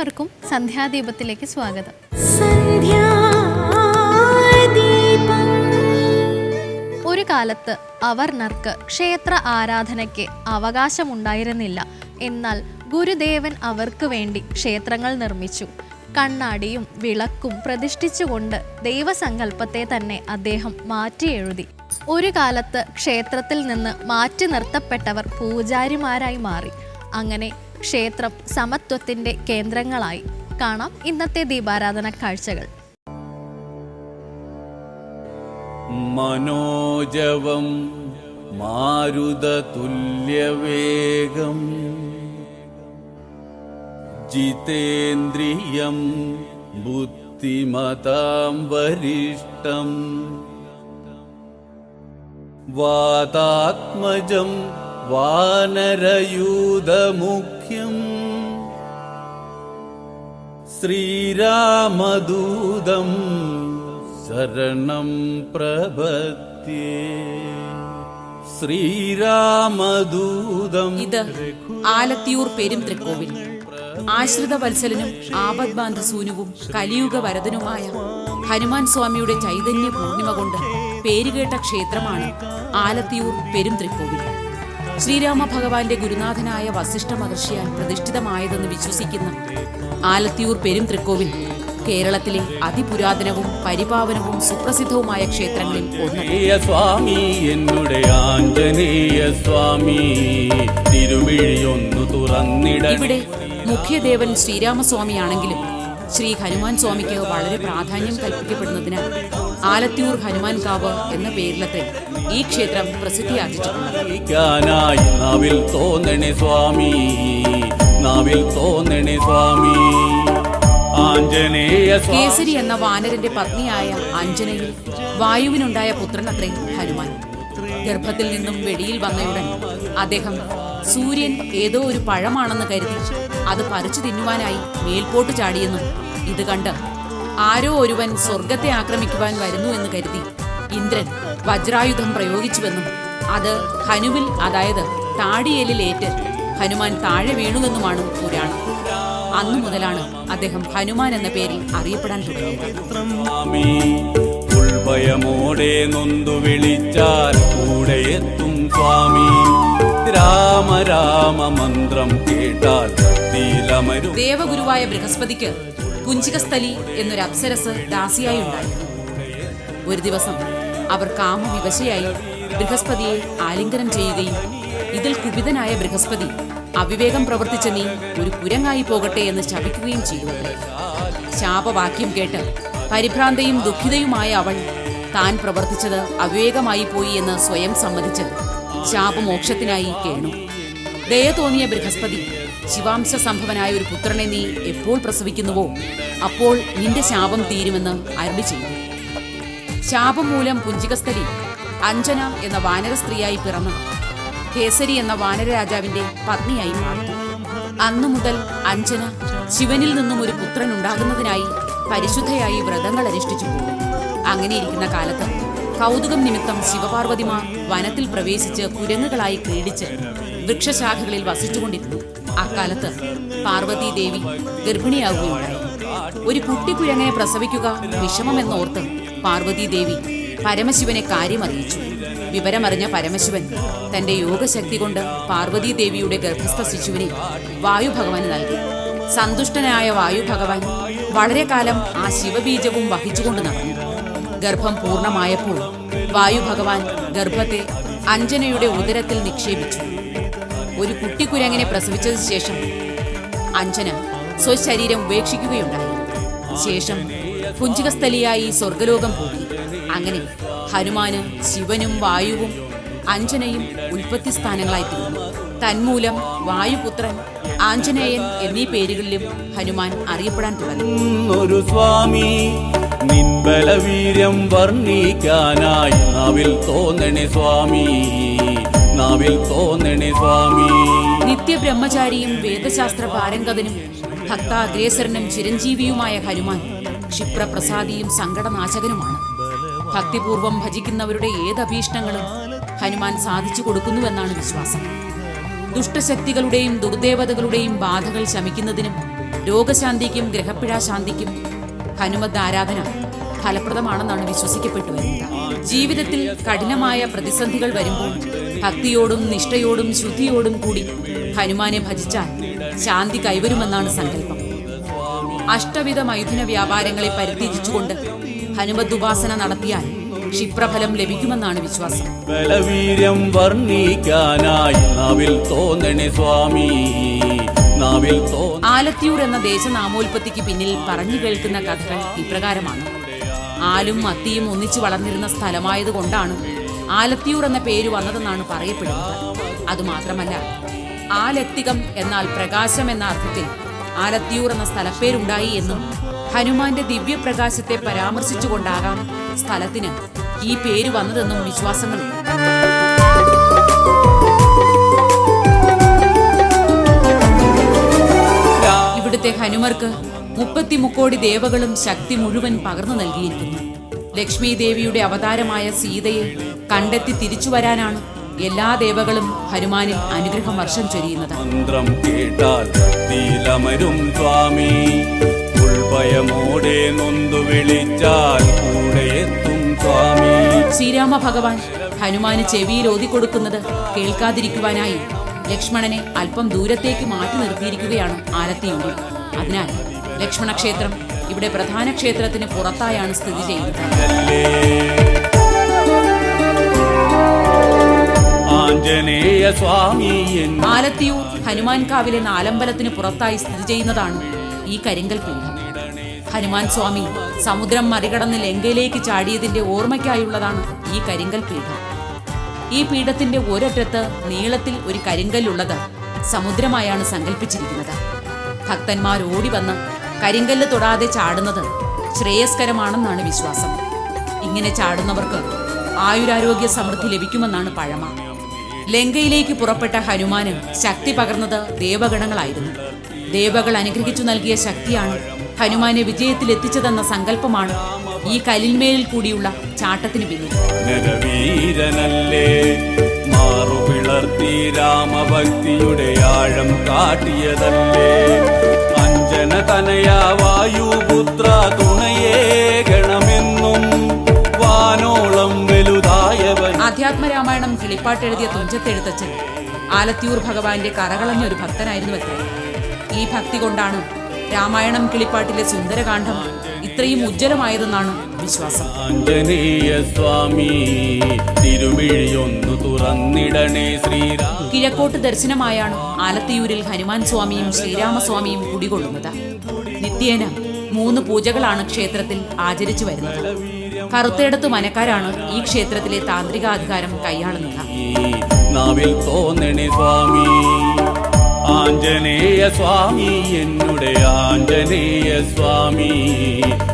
ഏവർക്കും സന്ധ്യാദീപത്തിലേക്ക് സ്വാഗതം. ഒരു കാലത്ത് അവർണർക്ക് ക്ഷേത്ര ആരാധനയ്ക്ക് അവകാശമുണ്ടായിരുന്നില്ല. എന്നാൽ ഗുരുദേവൻ അവർക്ക് വേണ്ടി ക്ഷേത്രങ്ങൾ നിർമ്മിച്ചു. കണ്ണാടിയും വിളക്കും പ്രതിഷ്ഠിച്ചുകൊണ്ട് ദൈവസങ്കല്പത്തെ തന്നെ അദ്ദേഹം മാറ്റി എഴുതി ഒരു കാലത്ത് ക്ഷേത്രത്തിൽ നിന്ന് മാറ്റി നിർത്തപ്പെട്ടവർ പൂജാരിമാരായി മാറി. അങ്ങനെ ക്ഷേത്രം സമത്വത്തിന്റെ കേന്ദ്രങ്ങളായി. കാണാം ഇന്നത്തെ ദീപാരാധന കാഴ്ചകൾ. മനോജവം മാരുതതുല്യവേഗം ജിതേന്ദ്രിയം ബുദ്ധിമതാം വരിഷ്ടം വാതാത്മജം വാനരയൂതമുഖ്യം ശ്രീരാമദൂതം ശരണം പ്രഭത്തി ശ്രീരാമദൂതം ഇത് ആലത്തിയൂർ പെരും തൃക്കോവിൽ. ആശ്രിത വത്സലനും ആപദ്ബാന്ധസൂനുവും കലിയുഗ വരദനുമായ ഹനുമാൻ സ്വാമിയുടെ ചൈതന്യ പൂർണിമ കൊണ്ട് പേരുകേട്ട ക്ഷേത്രമാണ് ആലത്തിയൂർ പെരും തൃക്കോവിൽ. ശ്രീരാമ ഭഗവാന്റെ ഗുരുനാഥനായ വസിഷ്ഠ മഹർഷിയാൽ പ്രതിഷ്ഠിതമായതെന്ന് വിശ്വസിക്കുന്ന ആലത്തിയൂർ പെരും തൃക്കോവിൽ കേരളത്തിലെ അതിപുരാതനവും പരിപാവനവും സുപ്രസിദ്ധവുമായ ക്ഷേത്രങ്ങളിൽ ഒന്ന്. സ്വാമി എന്നുടെ ആഞ്ജനേയ സ്വാമി തിരുമിഴിയൊന്നു തുറന്നിട ഇവിടെ മുഖ്യദേവൻ ശ്രീരാമസ്വാമിയാണെങ്കിലും ശ്രീ ഹനുമാൻ സ്വാമിക്ക് വളരെ പ്രാധാന്യം കൽപ്പിക്കപ്പെടുന്നതിനാൽ ആലത്തിയൂർ ഹനുമാൻ കാവ് എന്ന പേരിലത്തെ ഈ ക്ഷേത്രം പ്രസിദ്ധിയാർജിച്ചിട്ടുണ്ട് സ്വാമി നാവിൽ തോന്നണേ സ്വാമി. ആഞ്ജനേയ സ്വാമി കേസരി എന്ന വാനരന്റെ പത്നിയായ അഞ്ജനയിൽ വായുവിനുണ്ടായ പുത്രനത്രേ ഹനുമാൻ. ഗർഭത്തിൽ നിന്നും വെടിയിൽ വന്നയുടൻ അദ്ദേഹം സൂര്യൻ ഏതോ ഒരു പഴമാണെന്ന് കരുതി. അത് പറിച്ചു തിന്നുവാനായി മേൽപോട്ട് ചാടിയെന്നു ഇത് കണ്ട് ആരോ ഒരുവൻ സ്വർഗത്തെ ആക്രമിക്കുവാൻ വരുന്നു എന്ന് കരുതി ഇന്ദ്രൻ വജ്രായുധം പ്രയോഗിച്ചുവെന്നും അത് ഹനുവിൽ അതായത് താടിയേലിലേറ്റ് ഹനുമാൻ താഴെ വീണുവെന്നുമാണ് പുരാണം. അന്നു മുതലാണ് അദ്ദേഹം ഹനുമാൻ എന്ന പേരിൽ അറിയപ്പെടാൻ തുടങ്ങിയത്. വിളിച്ചാൽ സ്വാമി. രാമ രാമ മന്ത്രം കേട്ടാൽ ദേവഗുരുവായ ബൃഹസ്പതിക്ക് കുഞ്ചികസ്ഥലി എന്നൊരു അപ്സരസ് ദാസിയായി ഉണ്ടായി. ഒരു ദിവസം അവർ കാമവിവശയായി ബൃഹസ്പതിയെ ആലിംഗനം ചെയ്യുകയും ഇതിൽ കുപിതനായ ബൃഹസ്പതി അവിവേകം പ്രവർത്തിച്ച നീ ഒരു കുരങ്ങായി പോകട്ടെ എന്ന് ശപിക്കുകയും ചെയ്തു. ശാപവാക്യം കേട്ട് പരിഭ്രാന്തയും ദുഃഖിതയുമായ അവൾ താൻ പ്രവർത്തിച്ചത് അവിവേകമായി പോയി എന്ന് സ്വയം സമ്മതിച്ച് ശാപമോക്ഷത്തിനായി കേണു. ദയ തോന്നിയ ബൃഹസ്പതി ശിവാംശ സംഭവനായ ഒരു പുത്രനെ നീ എപ്പോൾ പ്രസവിക്കുന്നുവോ അപ്പോൾ നിന്റെ ശാപം തീരുമെന്ന് അരുളി ചെയ്തു. ശാപം മൂലം പുഞ്ചികസ്ഥലി അഞ്ജന എന്ന വാനര സ്ത്രീയായി പിറന്നു. കേസരി എന്ന വാനരരാജാവിന്റെ പത്നിയായി മാറി അന്നു മുതൽ അഞ്ജന ശിവനിൽ നിന്നും ഒരു പുത്രൻ ഉണ്ടാകുന്നതിനായി പരിശുദ്ധയായി വ്രതങ്ങൾ അനുഷ്ഠിച്ചു പോകും അങ്ങനെയിരിക്കുന്ന കാലത്ത് കൗതുകം നിമിത്തം ശിവപാർവതിമാർ വനത്തിൽ പ്രവേശിച്ച് കുരങ്ങുകളായി ക്രീഡിച്ച് വൃക്ഷശാഖകളിൽ വസിച്ചുകൊണ്ടിരുന്നു. അക്കാലത്ത് പാർവതി ദേവി ഗർഭിണിയാവുകയുണ്ടായി. ഒരു കുട്ടിക്കുരങ്ങനെ പ്രസവിക്കുക വിഷമമെന്നോർത്ത് പാർവതി ദേവി പരമശിവനെ കാര്യമറിയിച്ചു. വിവരമറിഞ്ഞ പരമശിവൻ തന്റെ യോഗശക്തി കൊണ്ട് പാർവതി ദേവിയുടെ ഗർഭസ്ഥ ശിശുവിനെ വായുഭഗവാന് നൽകി. സന്തുഷ്ടനായ വായുഭഗവാൻ വളരെ കാലം ആ ശിവബീജവും വഹിച്ചുകൊണ്ട് നടന്നു. ഗർഭം പൂർണമായപ്പോൾ വായുഭഗവാൻ ഗർഭത്തെ അഞ്ജനയുടെ ഉദരത്തിൽ നിക്ഷേപിച്ചു. ഒരു കുട്ടിക്കുരങ്ങനെ പ്രസവിച്ചതിനു ശേഷം അഞ്ജന സ്വശരീരം ഉപേക്ഷിക്കുകയുണ്ടായി. ശേഷം പുഞ്ചികസ്ഥലിയായി സ്വർഗലോകം പോയി. അങ്ങനെ ഹനുമാന് ശിവനും വായുവും അഞ്ജനയും ഉൽപ്പത്തി സ്ഥാനങ്ങളായി തീർന്നു. തന്മൂലം വായുപുത്രൻ ആഞ്ജനേയൻ എന്നീ പേരുകളിലും ഹനുമാൻ അറിയപ്പെടാൻ തുടങ്ങി. ഒരു സ്വാമി നിൻബലവീര്യം വർണിക്കാനായി നാവിൽ തോന്നണേ സ്വാമി നാവിൽ തോന്നണേ സ്വാമി. നിത്യബ്രഹ്മചാരിയും വേദശാസ്ത്ര പാരംഗതനും ഭക്താഗ്രേസരനും ചിരഞ്ജീവിയുമായ ഹനുമാൻ ക്ഷിപ്രപ്രസാദിയും സങ്കടനാശകനുമാണ്. ഭക്തിപൂർവം ഭജിക്കുന്നവരുടെ ഏത് അഭീഷ്ടങ്ങളും ഹനുമാൻ സാധിച്ചു കൊടുക്കുന്നുവെന്നാണ് വിശ്വാസം. ദുഷ്ടശക്തികളുടെയും ദുർദേവതകളുടെയും ബാധകൾ ശമിക്കുന്നതിനും രോഗശാന്തിക്കും ഗ്രഹപ്പിഴാശാന്തിക്കും ഹനുമത് ആരാധന ഫലപ്രദമാണെന്നാണ് വിശ്വസിക്കപ്പെട്ടു വരുന്നത്. ജീവിതത്തിൽ കഠിനമായ പ്രതിസന്ധികൾ വരുമ്പോൾ ഭക്തിയോടും നിഷ്ഠയോടും ശുദ്ധിയോടും കൂടി ഹനുമാനെ ഭജിച്ചാൽ ശാന്തി കൈവരുമെന്നാണ് സങ്കല്പം. അഷ്ടവിധ മൈഥുന വ്യാപാരങ്ങളെ പരിത്യജിച്ചുകൊണ്ട് ഹനുമത് ഉപാസന നടത്തിയാൽ ക്ഷിപ്രഫലം ലഭിക്കുമെന്നാണ് വിശ്വാസം. ബലവീര്യം വർണിക്കാനായി നാവിൽ തോന്നണേ സ്വാമി. നാവിൽ ആലത്തിയൂർ എന്ന ദേശനാമോൽപത്തിക്ക് പിന്നിൽ പറഞ്ഞു കേൾക്കുന്ന കഥകൾ ഇപ്രകാരമാണ്. ആലും മത്തിയും ഒന്നിച്ചു വളർന്നിരുന്ന സ്ഥലമായതുകൊണ്ടാണ് ആലത്തിയൂർ എന്ന പേര് വന്നതെന്നാണ് പറയപ്പെടുന്നത്. അതുമാത്രമല്ല ആലത്തികം എന്നാൽ പ്രകാശം എന്ന അർത്ഥത്തിൽ ആലത്തിയൂർ എന്ന സ്ഥലപ്പേരുണ്ടായി എന്നും ഹനുമാന്റെ ദിവ്യപ്രകാശത്തെ പരാമർശിച്ചുകൊണ്ടാകാം സ്ഥലത്തിന് ഈ പേര് വന്നതെന്നും വിശ്വാസങ്ങളുണ്ട്. ഇവിടുത്തെ ഹനുമർക്ക് മുപ്പത്തി മുക്കോടി ദേവകളും ശക്തി മുഴുവൻ പകർന്നു നൽകിയിരിക്കുന്നു. ലക്ഷ്മി ദേവിയുടെ അവതാരമായ സീതയെ കണ്ടെത്തി തിരിച്ചു വരാനാണ് എല്ലാ ദേവകളും ഹനുമാനിൽ അനുഗ്രഹം വർഷം ചൊരിയുന്നത്. മന്ത്രം കേട്ടാൽ ഭക്തിയിലമരും സ്വാമി. ഉൾഭയമോടെ നൊന്തു വിളിച്ചാൽ കൂടെ എത്തും സ്വാമി. ശ്രീരാമ ഭഗവാൻ ഹനുമാന് ചെവിയിൽ ഓതിക്കൊടുക്കുന്നത് കേൾക്കാതിരിക്കുവാനായി ലക്ഷ്മണനെ അല്പം ദൂരത്തേക്ക് മാറ്റി നിർത്തിയിരിക്കുകയാണ് ആലത്തിയൂരിൽ അതിനാൽ ലക്ഷ്മണക്ഷേത്രം ഇവിടെ പ്രധാന ക്ഷേത്രത്തിന് പുറത്തായാണ് സ്ഥിതി ചെയ്യുന്നത്. ആലത്തിയൂർ ഹനുമാൻകാവിലെ നാലമ്പലത്തിന് പുറത്തായി സ്ഥിതി ചെയ്യുന്നതാണ് ഈ കരിങ്കൽ പീഠം. ഹനുമാൻ സ്വാമി സമുദ്രം മറികടന്ന് ലങ്കയിലേക്ക് ചാടിയതിന്റെ ഓർമ്മയ്ക്കായുള്ളതാണ് ഈ കരിങ്കൽ പീഠം. ഈ പീഠത്തിന്റെ ഒരറ്റത്ത് നീളത്തിൽ ഒരു കരിങ്കല്ലുള്ളത് സമുദ്രമായാണ് സങ്കല്പിച്ചിരിക്കുന്നത് ഭക്തന്മാർ ഓടി വന്ന് കരിങ്കല്ല് തൊടാതെ ചാടുന്നത് ശ്രേയസ്കരമാണെന്നാണ് വിശ്വാസം. ഇങ്ങനെ ചാടുന്നവർക്ക് ആയുരാരോഗ്യ സമൃദ്ധി ലഭിക്കുമെന്നാണ് പഴമ. ലങ്കയിലേക്ക് പുറപ്പെട്ട ഹനുമാന് ശക്തി പകർന്നത് ദേവഗണങ്ങളായിരുന്നു. ദേവകൾ അനുഗ്രഹിച്ചു നൽകിയ ശക്തിയാണ് ഹനുമാനെ വിജയത്തിലെത്തിച്ചതെന്ന സങ്കല്പമാണ് ഈ കലിന്മേലിൽ കൂടിയുള്ള ചാട്ടത്തിന് പിന്നിൽ. ആഴം കാട്ടിയതല്ലേ? തനയ വായുപുത്ര തുണയേ വാനോളം വലുതായവൻ. ആധ്യാത്മരാമായണം കിളിപ്പാട്ടെഴുതിയ തുഞ്ചത്തെഴുത്തച്ഛൻ. ആലത്തിയൂർ ഭഗവാന്റെ കറകളഞ്ഞ ഒരു ഭക്തനായിരുന്നു അത്രേ ഈ ഭക്തി കൊണ്ടാണ് രാമായണം കിളിപ്പാട്ടിലെ സുന്ദരകാന്ഡം ഇത്രയും ഉജ്ജ്വലമായതെന്നാണ് വിശ്വാസം. ആഞ്ജനേയ സ്വാമി തിരുമിഴിയൊന്നു തുറന്നിടണേ ശ്രീരാം കിഴക്കോട്ട് ദർശനമായാണ് ആലത്തിയൂരിൽ ഹനുമാൻ സ്വാമിയും ശ്രീരാമസ്വാമിയും കുടികൊള്ളുന്നത്. നിത്യേന മൂന്ന് പൂജകളാണ് ക്ഷേത്രത്തിൽ ആചരിച്ചു വരുന്നത്. കറുത്തേടത്ത് മനക്കാരാണ് ഈ ക്ഷേത്രത്തിലെ താന്ത്രികാധികാരം കൈയാളുന്നത്. നാവിൽ തോന്നണേ സ്വാമി. ആഞ്ജനേയ സ്വാമി എന്നുടെ ആഞ്ജനേയ സ്വാമി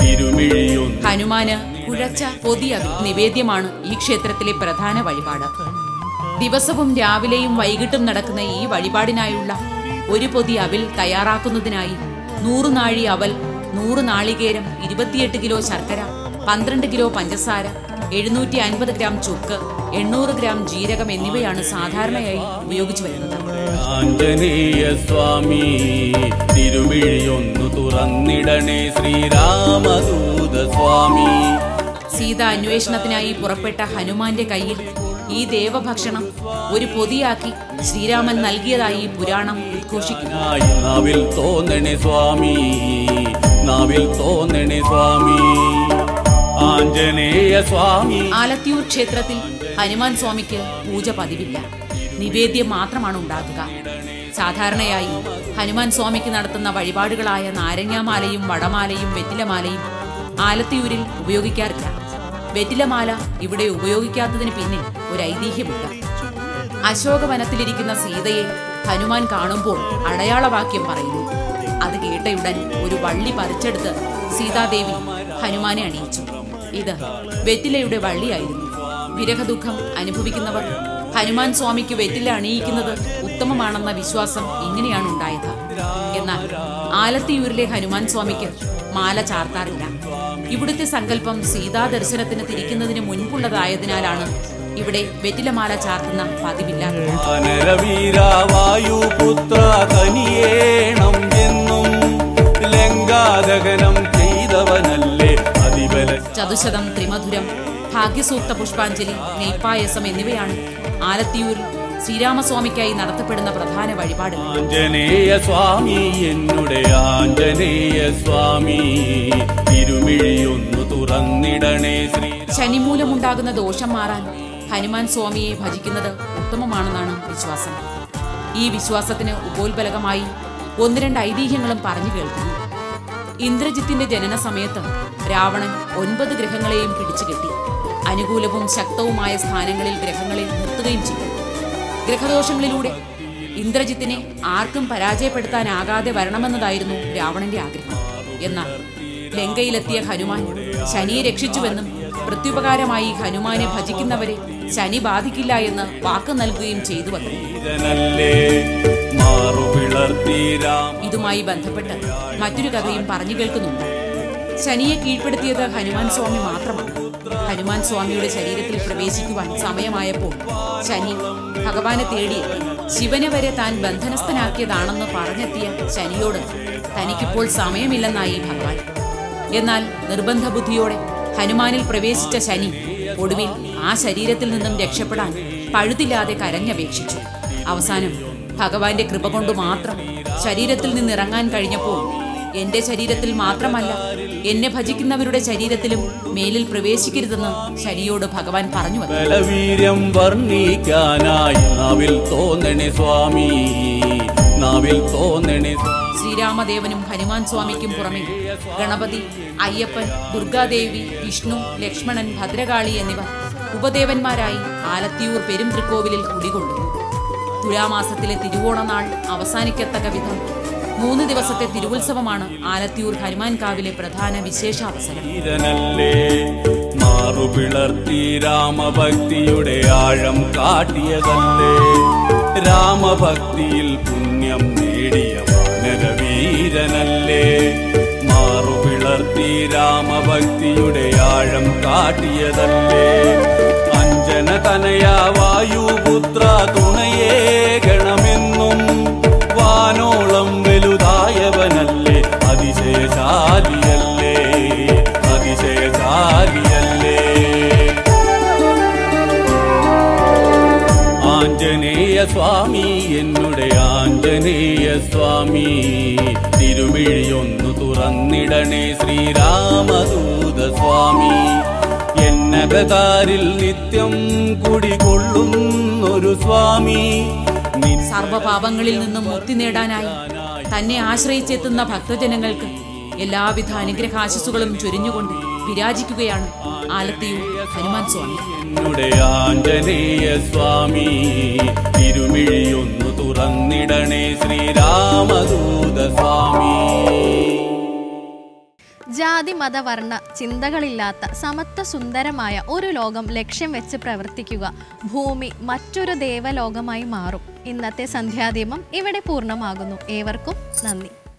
തിരുമിഴിയും ഹനുമാന് കുഴച്ച പൊതിയ നിവേദ്യമാണ് ഈ ക്ഷേത്രത്തിലെ പ്രധാന വഴിപാട്. ദിവസവും രാവിലെയും വൈകിട്ടും നടക്കുന്ന ഈ വഴിപാടിനായുള്ള ഒരു പൊതി അവിൽ തയ്യാറാക്കുന്നതിനായി നൂറ് നാഴി അവൽ നൂറ് നാളികേരം ഇരുപത്തിയെട്ട് കിലോ ശർക്കര പന്ത്രണ്ട് കിലോ പഞ്ചസാര എഴുന്നൂറ്റി അൻപത് ഗ്രാം ചുക്ക് എണ്ണൂറ് ഗ്രാം ജീരകം എന്നിവയാണ് സാധാരണയായി ഉപയോഗിച്ചു വരുന്നത്. ആഞ്ജനേയ സ്വാമി തിരുമിഴിയൊന്നു തുറന്നിടണേ ശ്രീരാമദൂത സ്വാമി. സീത അന്വേഷണത്തിനായി പുറപ്പെട്ട ഹനുമാന്റെ കയ്യിൽ ഈ ദേവഭക്ഷണം ഒരു പൊതിയാക്കി ശ്രീരാമൻ നൽകിയതായി പുരാണം ഉദ്ഘോഷിക്കുന്നു. സ്വാമി സ്വാമി. ആഞ്ജനേയ സ്വാമി ആലത്തിയൂർ ക്ഷേത്രത്തിൽ ഹനുമാൻ സ്വാമിക്ക് പൂജ പതിവില്ല. നിവേദ്യം മാത്രമാണ് ഉണ്ടാകുക. സാധാരണയായി ഹനുമാൻ സ്വാമിക്ക് നടത്തുന്ന വഴിപാടുകളായ നാരങ്ങാമാലയും വടമാലയും വെറ്റിലമാലയും ആലത്തിയൂരിൽ ഉപയോഗിക്കാറില്ല. വെറ്റിലമാല ഇവിടെ ഉപയോഗിക്കാത്തതിന് പിന്നിൽ ഒരു ഐതിഹ്യമുണ്ട്. അശോകവനത്തിലിരിക്കുന്ന സീതയെ ഹനുമാൻ കാണുമ്പോൾ അടയാളവാക്യം പറയുന്നു. അത് കേട്ടയുടൻ ഒരു വള്ളി പറിച്ചെടുത്ത് സീതാദേവി ഹനുമാനെ അണിയിച്ചു. ഇത് വെറ്റിലയുടെ വള്ളിയായിരുന്നു. വിരഹദുഃഖം അനുഭവിക്കുന്നവർ ഹനുമാൻ സ്വാമിക്ക് വെറ്റില അണിയിക്കുന്നത് ഉത്തമമാണെന്ന വിശ്വാസം ഇങ്ങനെയാണ് ഉണ്ടായത്. എന്നാൽ ആലത്തിയൂരിലെ ഹനുമാൻ സ്വാമിക്ക് മാല ചാർത്താറില്ല. ഇവിടുത്തെ സങ്കല്പം സീതാ ദർശനത്തിന് തിരിക്കുന്നതിന് മുൻപുള്ളതായതിനാലാണ് ഇവിടെ വെറ്റിലമാല ചാർത്തുന്ന പതിവില്ലാത്തത്. ചതുശതം ത്രിമധുരം ഭാഗ്യസൂക്ത പുഷ്പാഞ്ജലി നെയ്പായസം എന്നിവയാണ് ആലത്തിയൂരിൽ ശ്രീരാമസ്വാമിക്കായി നടത്തപ്പെടുന്ന പ്രധാന വഴിപാട് ആഞ്ജനേയ സ്വാമി എന്നുടെ ആഞ്ജനേയ സ്വാമി തിരുമിഴിയൊന്നു തുറന്നിടണേ ശ്രീ ശനിമൂലമുണ്ടാകുന്ന ദോഷം മാറാൻ ഹനുമാൻ സ്വാമിയെ ഭജിക്കുന്നത് ഉത്തമമാണെന്നാണ് വിശ്വാസം. ഈ വിശ്വാസത്തിന് ഉപോത്ബലകമായി ഒന്ന് രണ്ട് ഐതിഹ്യങ്ങളും പറഞ്ഞു കേൾക്കുന്നു. ഇന്ദ്രജിത്തിന്റെ ജനന സമയത്ത് രാവണൻ ഒൻപത് ഗ്രഹങ്ങളെയും പിടിച്ചു കെട്ടി അനുകൂലവും ശക്തവുമായ സ്ഥാനങ്ങളിൽ ഗ്രഹങ്ങളെ നിർത്തുകയും ചെയ്തു. ഗ്രഹദോഷങ്ങളിലൂടെ ഇന്ദ്രജിത്തിനെ ആർക്കും പരാജയപ്പെടുത്താനാകാതെ വരണമെന്നതായിരുന്നു രാവണന്റെ ആഗ്രഹം. എന്നാൽ ലങ്കയിലെത്തിയ ഹനുമാൻ ശനിയെ രക്ഷിച്ചുവെന്നും പ്രത്യുപകാരമായി ഹനുമാനെ ഭജിക്കുന്നവരെ ശനി ബാധിക്കില്ല എന്ന് വാക്ക് നൽകുകയും മാറുപിളർത്തീരാം ഇതുമായി ബന്ധപ്പെട്ട് മറ്റൊരു കഥയും പറഞ്ഞു കേൾക്കുന്നുണ്ട്. ശനിയെ കീഴ്പ്പെടുത്തിയത് ഹനുമാൻ സ്വാമി മാത്രമാണ്. ഹനുമാൻ സ്വാമിയുടെ ശരീരത്തിൽ പ്രവേശിക്കുവാൻ സമയമായപ്പോൾ ശനി ഭഗവാനെ തേടി ശിവനെ വരെ താൻ ബന്ധനസ്ഥനാക്കിയതാണെന്ന് പറഞ്ഞെത്തിയ ശനിയോട് തനിക്കിപ്പോൾ സമയമില്ലെന്നായി ഭഗവാൻ. എന്നാൽ നിർബന്ധ ബുദ്ധിയോടെ ഹനുമാനിൽ പ്രവേശിച്ച ശനി ഒടുവിൽ ആ ശരീരത്തിൽ നിന്നും രക്ഷപ്പെടാൻ പഴുതില്ലാതെ കരഞ്ഞപേക്ഷിച്ചു. അവസാനം ഭഗവാന്റെ കൃപ കൊണ്ട് മാത്രം ശരീരത്തിൽ നിന്നിറങ്ങാൻ കഴിഞ്ഞപ്പോൾ എന്റെ ശരീരത്തിൽ മാത്രമല്ല എന്നെ ഭജിക്കുന്നവരുടെ ശരീരത്തിലും മേലിൽ പ്രവേശിക്കരുതെന്ന് ശനിയോട് ഭഗവാൻ പറഞ്ഞു വന്നു. വർണിക്കാനായി തോന്നണേ സ്വാമി. നാവിൽ തോന്നണേ. ശ്രീരാമദേവനും ഹനുമാൻ സ്വാമിക്കും പുറമെ ഗണപതി അയ്യപ്പൻ ദുർഗാദേവി വിഷ്ണു ലക്ഷ്മണൻ ഭദ്രകാളി എന്നിവർ ഉപദേവന്മാരായി ആലത്തിയൂർ പെരുംതൃക്കോവിലിൽ കുടികൊള്ളുന്നു തുലാമാസത്തിലെ തിരുവോണനാൾ അവസാനിക്കത്തക്ക വിധം മൂന്ന് ദിവസത്തെ തിരുവുത്സവമാണ് ആലത്തിയൂർ ഹനുമാൻ കാവിലെ പ്രധാന വിശേഷാവസരം. മാറുപിളർത്തി രാമഭക്തിയുടെ ആഴം കാട്ടിയതല്ലേ? രാമഭക്തിയിൽ പുണ്യം നേടിയ വാനരവീരനല്ലേ? മാറുപിളർത്തി രാമഭക്തിയുടെ ആഴം കാട്ടിയതല്ലേ? അഞ്ജന തനയാ വായുപുത്ര തുണയേ ആഞ്ജനേയ സ്വാമി എന്നുടെ ആഞ്ജനേയ സ്വാമി. തിരുമിഴിയൊന്നു തുറന്നിടണേ ശ്രീരാമദൂത സ്വാമി. എന്നകതാരിൽ നിത്യം കുടികൊള്ളുന്നൊരു സ്വാമി. സർവപാപങ്ങളിൽ നിന്നും മുക്തി നേടാനായി തന്നെ ആശ്രയിച്ചെത്തുന്ന ഭക്തജനങ്ങൾക്ക് എല്ലാവിധ അനുഗ്രഹാശസ്സുകളും ചൊരിഞ്ഞുകൊണ്ട് വിരാജിക്കുകയാണ് ആലത്തിയൂർ ഹനുമാൻ സ്വാമി. എന്നുടെ ആഞ്ജനേയ സ്വാമി തിരുമിഴിയൊന്നു തുറന്നിടണേ ശ്രീരാമദൂത സ്വാമി. ജാതി മത വർണ ചിന്തകളില്ലാത്ത സമത്വ സുന്ദരമായ ഒരു ലോകം ലക്ഷ്യം വെച്ച് പ്രവർത്തിക്കുക ഭൂമി മറ്റൊരു ദേവലോകമായി മാറും. ഇന്നത്തെ സന്ധ്യാദീപം ഇവിടെ പൂർണമാകുന്നു. ഏവർക്കും നന്ദി.